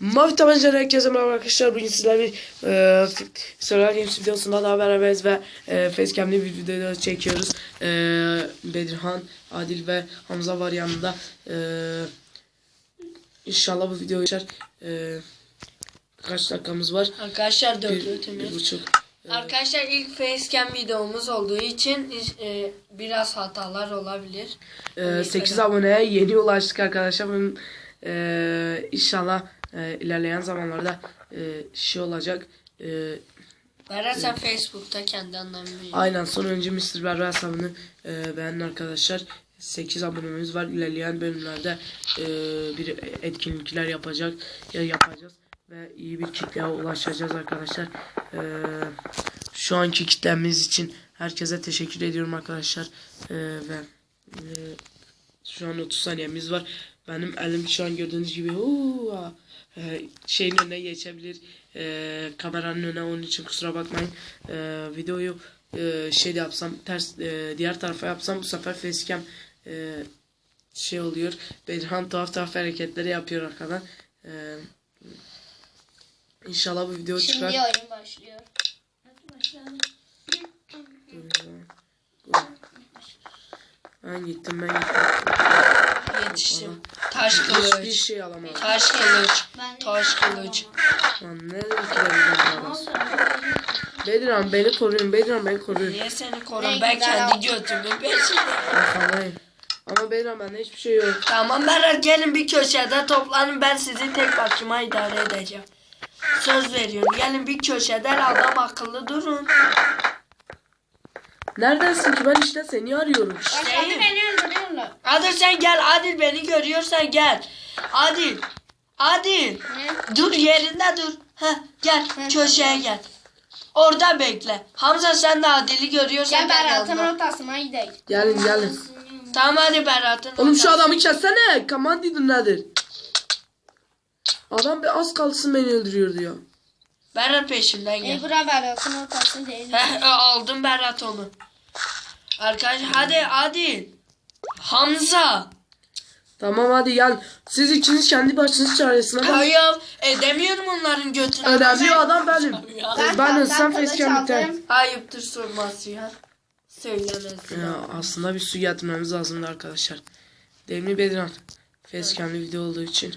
Mavi Tabancalı herkese merhaba arkadaşlar. Bugün sizlerle bir e, Solar Games videosunda daha beraberiz ve e, facecam'li bir video çekiyoruz. E, Bedirhan, Adil ve Hamza var yanında. E, inşallah bu video geçer. E, kaç dakikamız var? Arkadaşlar Bir, dört bir ötümüz. buçuk. Arkadaşlar ilk facecam videomuz olduğu için e, biraz hatalar olabilir. E, 8 aboneye yeni ulaştık arkadaşlar. Bunun, e, inşallah e, ilerleyen zamanlarda e, şey olacak. E, Berat sen Facebook'ta kendi anlamını Aynen son önce Mr. Berber hesabını e, beğenin arkadaşlar. 8 abonemiz var. İlerleyen bölümlerde e, bir etkinlikler yapacak ya yapacağız ve iyi bir kitleye ulaşacağız arkadaşlar. E, şu anki kitlemiz için herkese teşekkür ediyorum arkadaşlar. E, ve e, şu an 30 saniyemiz var. Benim elim şu an gördüğünüz gibi huu, e, şeyin önüne geçebilir. E, kameranın önüne onun için kusura bakmayın. E, videoyu e, şey yapsam ters e, diğer tarafa yapsam bu sefer facecam e, şey oluyor. Bedirhan tuhaf tuhaf hareketleri yapıyor arkadan. E, İnşallah bu video Şimdi çıkar. oyun başlıyor. Ben gittim ben gittim. Yetiştim. Taş Hiçbir kılıç. şey alamadım. Taş kılıç. Taş kılıç. Lan nereye gidelim Bedirhan beni koruyun. Bedirhan beni koruyun. Niye seni korum? Ne Ben kendi götümü peşinde. Arkandayım. Ama Bedirhan bende hiçbir şey yok. Tamam Berat gelin bir köşede toplanın ben sizi tek başıma idare edeceğim. Söz veriyorum. Gelin bir köşede adam akıllı durun. Neredesin ki ben işte seni arıyorum. Başladı beni öldürüyorlar. Adil sen gel. Adil beni görüyorsan gel. Adil. Adil. Ne? Dur yerinde dur. Heh, gel köşeye gel. Orada bekle. Hamza sen de Adil'i görüyorsan Gel gel Berat'ın ortasına gidelim. Gelin gelin. Tamam hadi Berat'ın. Oğlum şu ortası. adamı kessene. Kaman dedin nedir? Adam bir az kalsın beni öldürüyor diyor. Berat peşimden E gel. bura Berat'ın ortası değil. Aldım Berat onu. Arkadaş hadi Adil. Hamza. Tamam hadi gel. Siz ikiniz kendi başınız çaresine bak. Hayır edemiyorum onların götünü. Önemli olan benim. Ben ölsem kılıç facecam biter. Ayıptır sorması ya. Söylemez. Ya aslında bir su getirmemiz lazımdı arkadaşlar. Değil mi Bedirhan? Facecam'li video olduğu için.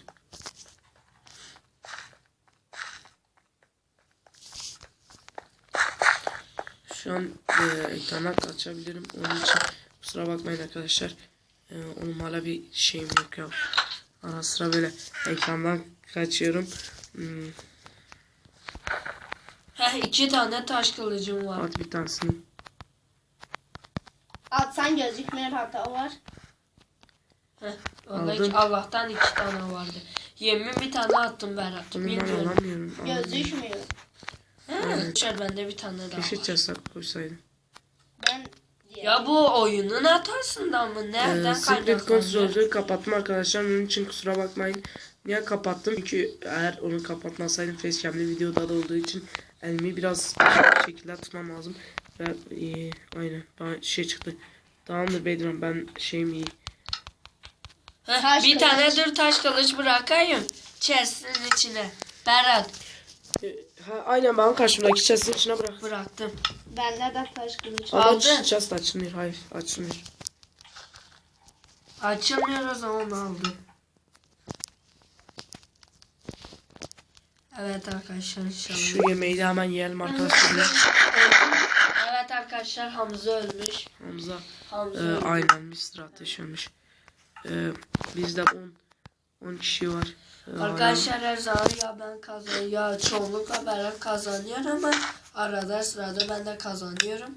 Şu an e, ekrana kaçabilirim. Onun için kusura bakmayın arkadaşlar. E, onun hala bir şeyim yok ya. Ara sıra böyle ekrandan kaçıyorum. Hmm, Heh iki tane taş kılıcım var. at bir tanesini. Atsan gözükmüyor hata var. Heh, vallahi Aldım. Allah'tan iki tane vardı. Yemin bir tane attım ben Bilmiyorum. alamıyorum. alamıyorum. Gözükmüyor. He, Şöyle bende bir tane daha Keşke var. cesaret koysaydım. Ben Ya bu oyunun hatasından mı? Nereden Ee, Secret kaynaklanıyor? Control'ü kapattım arkadaşlar. Onun için kusura bakmayın. Niye kapattım? Çünkü eğer onu kapatmasaydım facecam'li videoda da olduğu için elimi biraz bir şekilde tutmam lazım. Ve e, aynen bana şey çıktı. Tamamdır Bedirhan ben şeyim iyi. Heh, Taş bir kılıç. tane dur taş kılıç bırakayım. Chest'in içine. Berat ha, aynen benim karşımdaki chest'in içine bırak. bıraktım. bende de taş kılıç. Ama Aldın. chest açılmıyor. Hayır açılmıyor. Açılmıyor o zaman aldım. Evet arkadaşlar inşallah. Şu yemeği de hemen yiyelim arkadaşlar. Evet arkadaşlar Hamza ölmüş. Hamza. Hamza Ee, ölmüş. aynen Mr. Ateş ölmüş. Ee, bizde 10 10 kişi var. Ee, Arkadaşlar her zaman ya ben kazanıyorum ya çoğunlukla Berat kazanıyor ama arada sırada ben de kazanıyorum.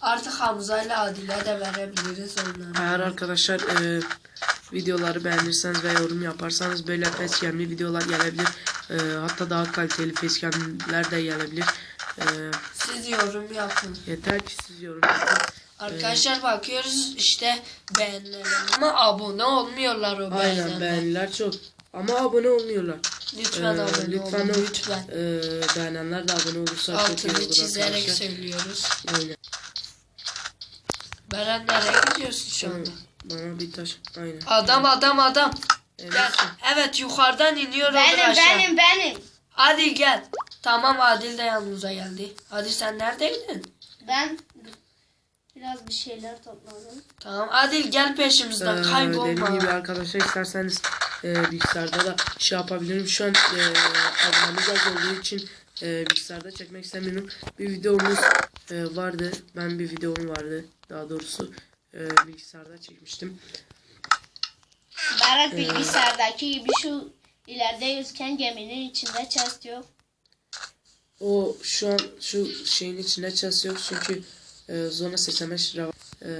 Artık Hamza ile Adil'e de verebiliriz onları. Eğer arkadaşlar e, videoları beğenirseniz ve yorum yaparsanız böyle facecam'li videolar gelebilir. E, hatta daha kaliteli facecam'ler de gelebilir. E, Siz yorum yapın. yeter ki siz yorum yapın. Arkadaşlar bakıyoruz işte beğenilen ama abone olmuyorlar o Aynen beğenilenler. beğeniler çok. Ama abone olmuyorlar. Lütfen Ee, abone lütfen olun ol- lütfen. E, beğenenler de abone olursa çok iyi Altını olur çizerek arkadaşlar. söylüyoruz. Aynen. Berat nereye gidiyorsun şu anda? Bana bir taş. Aynen. Adam adam adam. Gel. Eminsin. Evet yukarıdan iniyor Benim aşağı. benim benim. Adil gel. Tamam Adil de yanımıza geldi. Adil sen neredeydin? Ben biraz bir şeyler topladım. Tamam Adil gel peşimizden Ee, kaybolma. dediğim gibi arkadaşlar isterseniz e, bilgisayarda da şey yapabilirim. Şu an e, abonemiz az olduğu için e, bilgisayarda çekmek istemiyorum. Bir videomuz e, vardı. Ben bir videom vardı. Daha doğrusu e, bilgisayarda çekmiştim. Berat bilgisayardaki gibi şu ileride yüzken geminin içinde chest yok. O şu an şu şeyin içinde chest yok çünkü e, zona 85 lira var. E,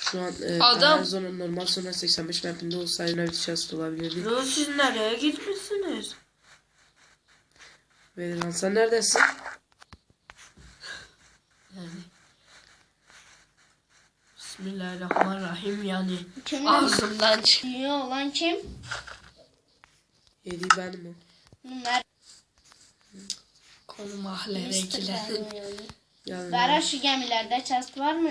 şu an e, Adam- zona normal zona 85 mapinde olsaydı ne bir chest olabilirdi. Yo, siz nereye gitmişsiniz? Vedirhan sen neredesin? Yani. Bismillahirrahmanirrahim yani. Kim Ağzımdan çık. Dünya olan kim? Yedi ben mi? Bunlar Konu mahalledekiler. Yani Berat şu gemilerde chest var mı?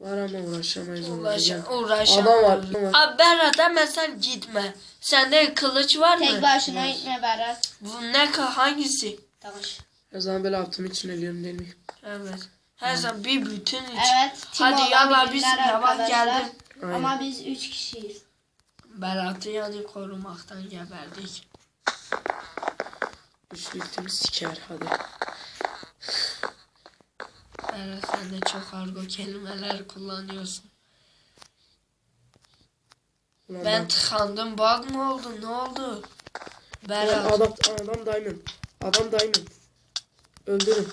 var ama uğraşamayız onunla. Uğraş, Gel. uğraşamam. Adam var. adam var. Abi Berat hemen sen gitme. Sende kılıç var mı? Tek başına gitme Berat. Bu ne ka hangisi? Taş. Her zaman böyle altım için ölüyorum değil mi? Evet. Her zaman bir bütün iç. Evet. tim Hadi yallah bilirler bismillah bak arkadaşlar. geldim. Aynen. Ama biz üç kişiyiz. Berat'ı yani korumaktan geberdik. Üçlü ultimi siker hadi. De çok argo kelimeler kullanıyorsun. Ulan Ben tıkandım. Bug mı oldu? Ne oldu? Berat. adam, adam diamond. Adam diamond. Öldürün.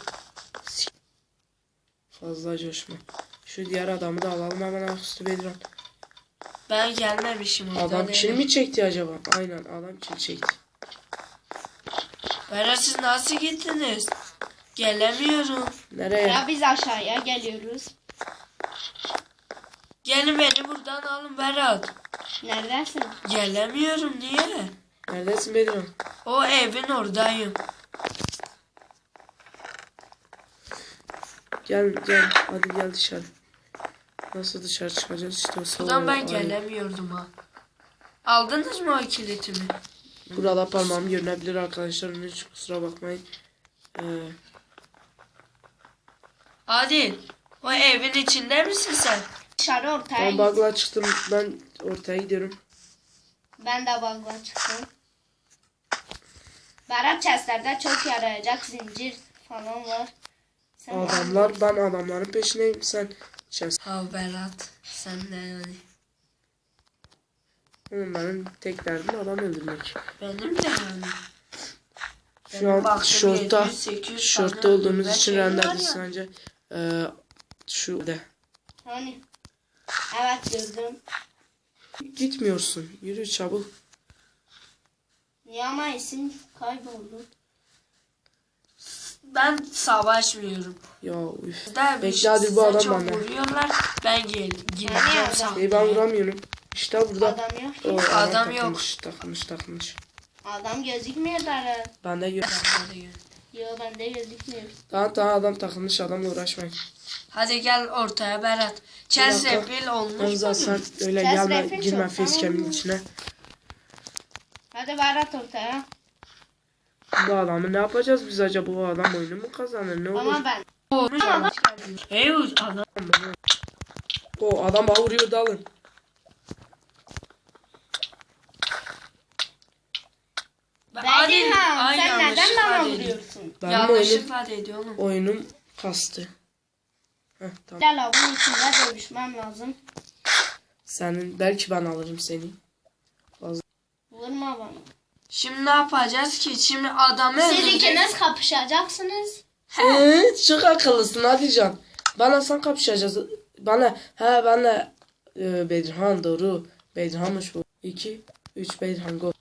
Fazla coşma. Şu diğer adamı da alalım hemen üstü Bedran. Ben gelmemişim. Adam ne- kill mi çekti acaba? Aynen adam kill çekti. Berat siz nasıl gittiniz? Gelemiyorum. Nereye? Ya biz aşağıya geliyoruz. Gelin beni buradan alın Berat. Neredesin? Gelemiyorum niye? Neredesin Bedran? O evin oradayım. Gel gel hadi gel dışarı. Nasıl dışarı çıkacağız işte o salon. Buradan ben gelemiyordum ha. Aldınız mı o kilitimi? Burada parmağım görünebilir arkadaşlar. İçin kusura bakmayın. Ee, Adil. O evin içinde misin sen? Dışarı ortaya ben git. bug'la çıktım. Ben ortaya gidiyorum. Ben de bug'la çıktım. Berat chestlerde çok yarayacak zincir falan var. Sen Adamlar ben adamların peşindeyim. Sen chest. Ha Berat. Sen de yani. Oğlum benim tek derdim adam öldürmek. Benim de yani. Şu Benim an baktım şortta 700, 800 şortta tane olduğumuz öldürme için şeyi var renderdi ya. sence. Ee, şu de. Hani? Evet gördüm. Gitmiyorsun. Yürü çabuk. Niye ama isim kayboldu. Ben savaşmıyorum. Ya üf. Bekle hadi bu size adam çok bana. vuruyorlar. Ben gel Yani gideceğim adam. sana. Ey ben vuramıyorum. İşte burada. Adam yok ki. O, Adam yok. takılmış, Takılmış takılmış. Adam gözükmüyor da. Ben de gör. Yo bende gözükmüyor. Tamam tamam adam takılmış adamla uğraşmayın. Hadi gel ortaya Berat. dakika. Chelsea Bill olmuş Hamza sen öyle gelme girme çok, facecam'in içine. Hadi Berat ortaya. Bu adamı ne yapacağız biz acaba? Bu adam oyunu mu kazanır? Ne olur? Ama ben. Olmuş ama. Hey adam. O adam bana vuruyor dalın. Bedirhan Ay, sen neden yanlışlıkla bana dedi. Vuruyorsun? Benim oyunum, Yanlışlıkla dedi oğlum. oyunum kastı. Heh, tamam. Gel lavın içinde dövüşmem lazım. Senin belki ben alırım seni. Vurma bana. Şimdi ne yapacağız ki? Şimdi adamı Siz öldürecek. ikiniz kapışacaksınız. He, çok akıllısın hadi can. Bana sen kapışacağız. Bana he bana e, Bedirhan doğru. Bedirhanmış bu. 2 3 Bedirhan go.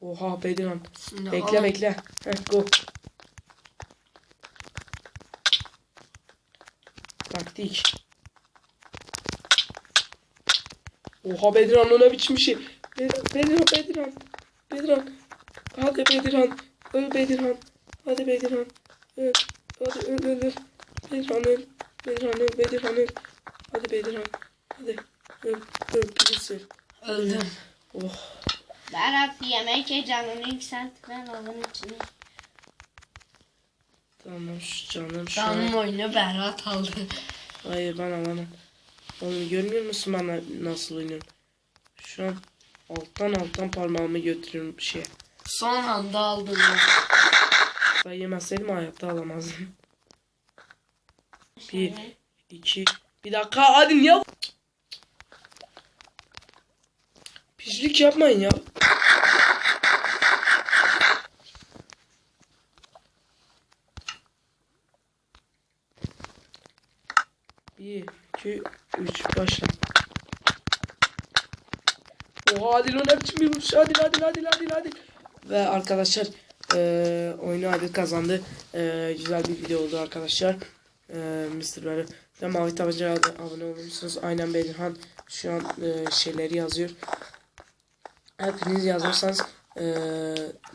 Oha Bedirhan. Şimdi Bekle oğlum, bekle. Heh, go. Taktik. Oha Bedirhan o ne biçim şey. Bed- Bedirhan Bedirhan. Bedirhan. Hadi Bedirhan. Öl Bedirhan. Hadi Bedirhan. Öl. Hadi öl öl öl. Bedirhan öl. Bedirhan öl. Bedirhan öl. Hadi Bedirhan. Hadi. Öp, öp, please. Öldüm. Oh. Berat yemek ye canını yükselt. Ben onun içine. Tamam şu canım şu an. Canım oyunu Berat aldı. Hayır ben alamam. Oğlum görmüyor musun ben nasıl oynuyorum? Şu an alttan alttan parmağımı götürüyorum şey. Son anda aldım ya. Ben yemezseydim hayatta alamazdım. Bir, iki, bir dakika hadi niye? Pislik yapmayın ya. Bir, iki, üç, başla. Oha o ne biçim bir vuruş. Adil, Adil, Adil, Adil, Adil. Ve arkadaşlar eee oyunu Adil kazandı. Eee, güzel bir video oldu arkadaşlar. Eee Mr. Böyle. Ve Mavi Tabanca'ya abone olur musunuz? Aynen Belirhan şu an eee, şeyleri yazıyor. Hepiniz yazarsanız eee,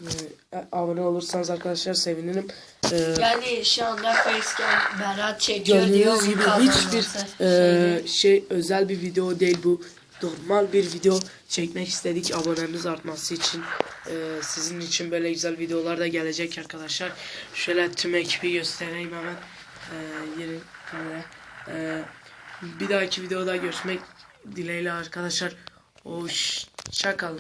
eee, abone olursanız arkadaşlar sevinirim. Eee Yani şu anda facecam Berat çekiyor. Gördüğünüz gibi hiçbir şeyini. eee, şey özel bir video değil bu. Normal bir video çekmek istedik abonemiz artması için. Eee, sizin için böyle güzel videolar da gelecek arkadaşlar. Şöyle tüm ekibi göstereyim hemen. Eee yeni yine. Eee, bir dahaki videoda görüşmek dileğiyle arkadaşlar. Hoşçakalın.